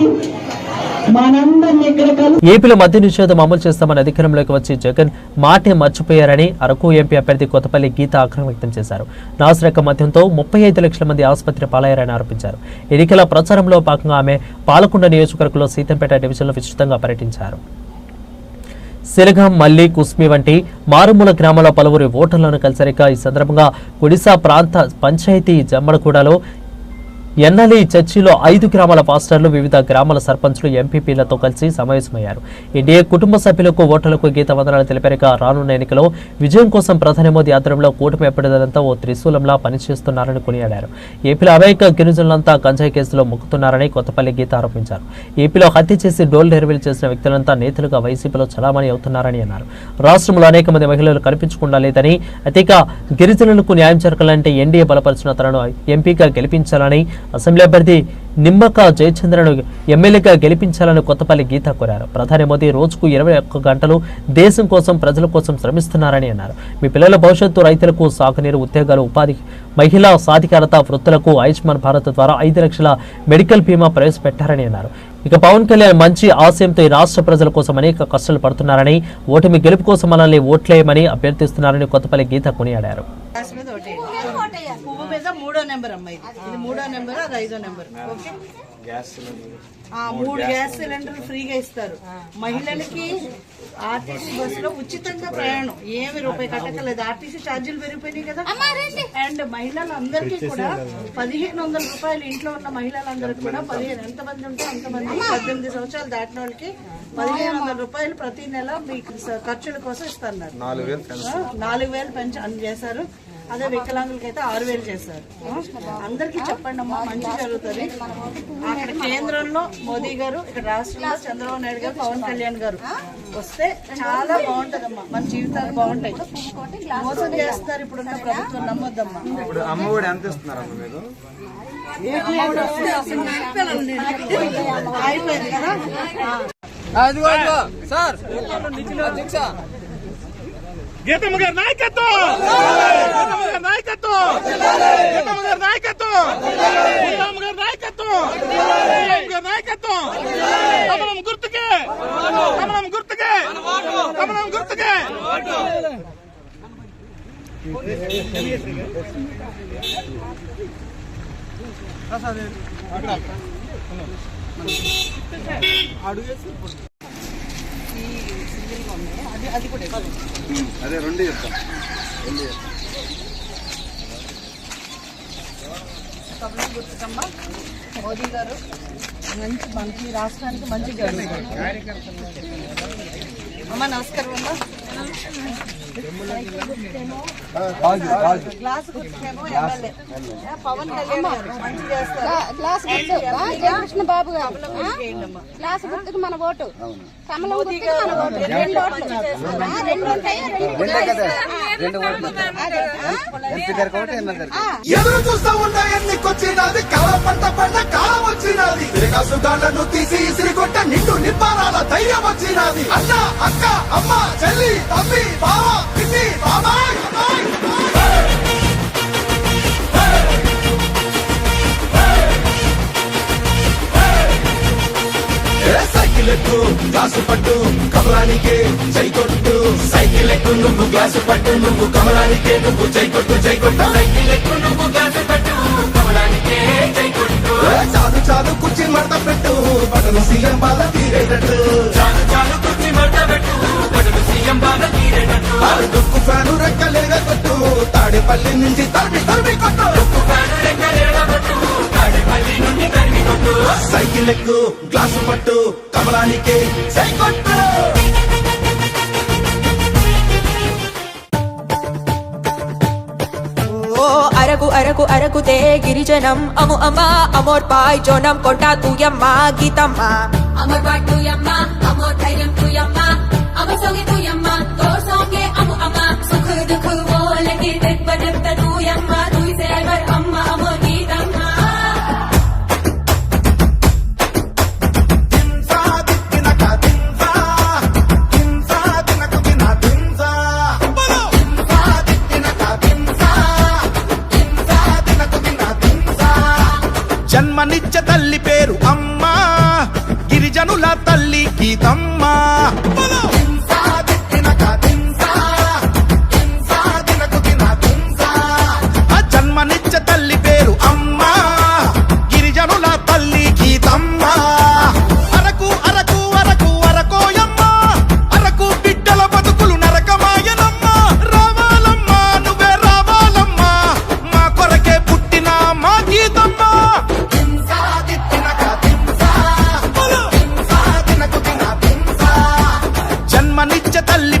చేసి ఏపీలో మద్య నిషేధం అమలు చేస్తామని అధికారంలోకి వచ్చి జగన్ మాటే మర్చిపోయారని అరకు ఎంపీ అభ్యర్థి కొత్తపల్లి గీత ఆగ్రహం వ్యక్తం చేశారు. నాసిరక మద్యంతో ముప్పై ఐదు లక్షల మంది ఆసుపత్రి పాలయ్యారని ఆరోపించారు. ఎన్నికల ప్రచారంలో భాగంగా ఆమె పాలకొండ నియోజకవర్గంలో సీతంపేట డివిజన్లో విస్తృతంగా పర్యటించారు. సిలగం మల్లి కుస్మి వంటి మారుమూల గ్రామాల పలువురి ఓటర్లను కలిసరిక ఈ సందర్భంగా ఒడిశా ప్రాంత పంచాయతీ జమ్మడగూడలో ఎన్నలి చర్చిలో ఐదు గ్రామాల పాస్టర్లు వివిధ గ్రామాల సర్పంచ్లు ఎంపీపీలతో కలిసి సమావేశమయ్యారు. ఎన్డీఏ కుటుంబ సభ్యులకు ఓటర్లకు గీత వందనాలు తెలిపారుగా రానున్న ఎన్నికలో విజయం కోసం ప్రధాని మోదీ ఆధ్వర్యంలో కూటమి ఎప్పటిదంతా ఓ త్రిశూలంలా పనిచేస్తున్నారని కొనియాడారు. ఏపీలో అమెరిక గిరిజనులంతా గంజాయి కేసులో మొక్కుతున్నారని కొత్తపల్లి గీత ఆరోపించారు. ఏపీలో హత్య చేసి డోల్ డెలివరీ చేసిన వ్యక్తులంతా నేతలుగా వైసీపీలో చలామణి అవుతున్నారని అన్నారు. రాష్ట్రంలో అనేక మంది మహిళలు కనిపించకుండా లేదని అతిక గిరిజనులకు న్యాయం జరగాలంటే ఎన్డీఏ బలపరిచిన తనను ఎంపీగా గెలిపించాలని అసెంబ్లీ అభ్యర్థి నిమ్మక జయచంద్రను ఎమ్మెల్యేగా గెలిపించాలని కొత్తపల్లి గీత కోరారు. ప్రధాని మోదీ రోజుకు ఇరవై ఒక్క గంటలు దేశం కోసం ప్రజల కోసం శ్రమిస్తున్నారని అన్నారు. మీ పిల్లల భవిష్యత్తు రైతులకు సాగునీరు ఉద్యోగాలు ఉపాధి మహిళా సాధికారత వృత్తులకు ఆయుష్మాన్ భారత్ ద్వారా ఐదు లక్షల మెడికల్ బీమా ప్రవేశపెట్టారని అన్నారు. ఇక పవన్ కళ్యాణ్ మంచి ఆశయంతో ఈ రాష్ట్ర ప్రజల కోసం అనేక కష్టాలు పడుతున్నారని ఓటమి గెలుపు కోసం మనల్ని ఓట్లేయమని అభ్యర్థిస్తున్నారని కొత్తపల్లి గీత కొనియాడారు గ్యాస్ మీద ఒకటి పువ్వు మీద మూడో నెంబర్ అమ్మ ఇది. ఇది మూడో నెంబర్ అది ఐదో నెంబర్. ఓకే? ఆ, మూడు గ్యాస్ సిలిండర్లు ఫ్రీగా ఇస్తారు. మహిళలకి ఆర్టీసీ బస్సులో ఉచితంగా ప్రయాణం. ఏమి రూపాయి కట్టకలేదు ఆర్టీసీ ఛార్జీలు పెరిగిపోయినాయి కదా. అండ్ మహిళలందరికీ కూడా పదిహేను వందల రూపాయలు ఇంట్లో ఉన్న మహిళలందరికీ కూడా పదిహేను ఎంతమంది ఉంటే అంతమంది పద్దెనిమిది సంవత్సరాలు దాటిన వాళ్ళకి పదిహేను వందల రూపాయలు ప్రతి నెల మీకు స- ఖర్చుల కోసం ఇస్తున్నారు నాలుగు వేలు పెంచి అని చేశారు. అదే వికలాంగులకి అయితే ఆరు వేలు చేశారు. అందరికీ చెప్పండి అమ్మా మంచి జరుగుతుంది. అక్కడ కేంద్రంలో మోదీ గారు ఇక్కడ రాష్ట్రంలో చంద్రబాబు నాయుడు గారు పవన్ కళ్యాణ్ గారు వస్తే చాలా బాగుంటదమ్మా. మన జీవితాలు బాగుంటాయి. మోసం చేస్తారు ఇప్పుడున్న ప్రభుత్వం నమ్మొద్దమ్మా. ఇప్పుడు అమ్మఒడి ఎంత ఇస్తున్నారమ్మ మీరు? అయిపోయింది కదా? ఆ. గీతమ్మ గారి నాయకత్వం! గీతమ్మ గారి నాయకత్వం! గీతమ్మ గారి నాయకత్వం! గీతమ్మ గారి నాయకత్వం! గీతమ్మ గారి నాయకత్వం! కమలం గుర్తుకే! కమలం గుర్తుకే! కమలం గుర్తుకే! అది అది ఇవ్వాలి. అదే రెండు చెప్తాం. గుర్తుకమ్మ మోదీ గారు మంచి మంచి రాష్ట్రానికి మంచి జరుగుతుంది. అమ్మ నమస్కారం అమ్మ. గ్లాస్ పవన్ కళ్యాణ్ బాబు గారు. గ్లాస్ గుర్తుకు మన ఓటు. కమలం గుర్తుకు మన ఓటు. రెండు ఓట్లు. ఉంటాయి? ఎదురు చూస్తా ఉన్న ఎన్నికొచ్చినది? కాలం పంట పడిన కాలం వచ్చినది. తిరగాసుగాళ్ళను తీసి ఇసిరి కొట్ట నిండు నిప్పారాల ధైర్యం వచ్చినది. అన్న అక్క అమ్మ చెల్లి నువ్వు గ్లాసు పట్టు నువ్వు కమలానికే నువ్వు జై కొట్టు జై కొట్టు సైకిల్ నువ్వు గ్లాసు పట్టు కమలానికే జై కొట్టు ఏ చాలు చాలు కుర్చీ మడత పెట్టు బటను సీఎం బాల తీరేటట్టు. చాలు చాలు కుర్చీ మడత పెట్టు బటను సీఎం బాల తీరేటట్టు. దుక్కు ఫ్యాను రెక్కలేగ కొట్టు తాడేపల్లి నుంచి తరిమి తరిమి కొట్టు. దుక్కు ఫ్యాను రెక్కలేగ కొట్టు తాడేపల్లి నుండి తరిమి కొట్టు. సైకిల్ ఎక్కు గ్లాసు పట్టు కమలానికే జై అరకు అరకు తే గిరిజనం. అము అమ్మ అమోర్ పాయ్ జోనం. కొంటా తూయమ్మ గీతమ్మా. అమోర్ పాయ్ తూయమ్మ అమోర్ ధైర్యం తూయమ్మ. నిత్య తల్లి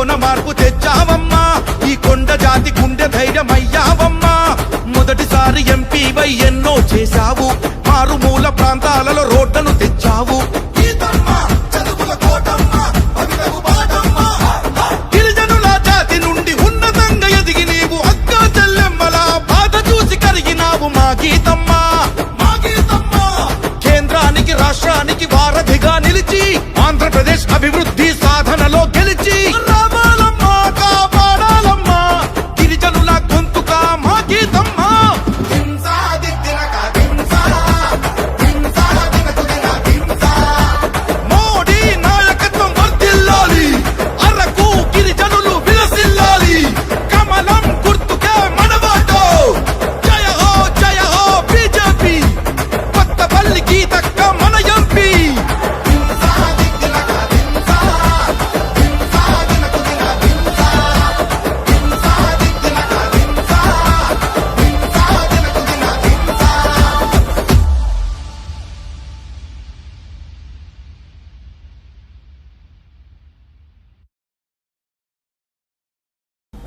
తెలంగాణలోన మార్పు తెచ్చావమ్మా. ఈ కొండ జాతి గుండె ధైర్యమయ్యావమ్మా. మొదటిసారి ఎంపీవై ఎన్నో చేశావు. మారుమూల ప్రాంతాలలో రోడ్లను తెచ్చావు. గిరిజనుల జాతి నుండి ఉన్నతంగా ఎదిగి నీవు అక్క చెల్లెమ్మల బాధ చూసి కరిగినావు మా గీతం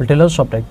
will tell us subtract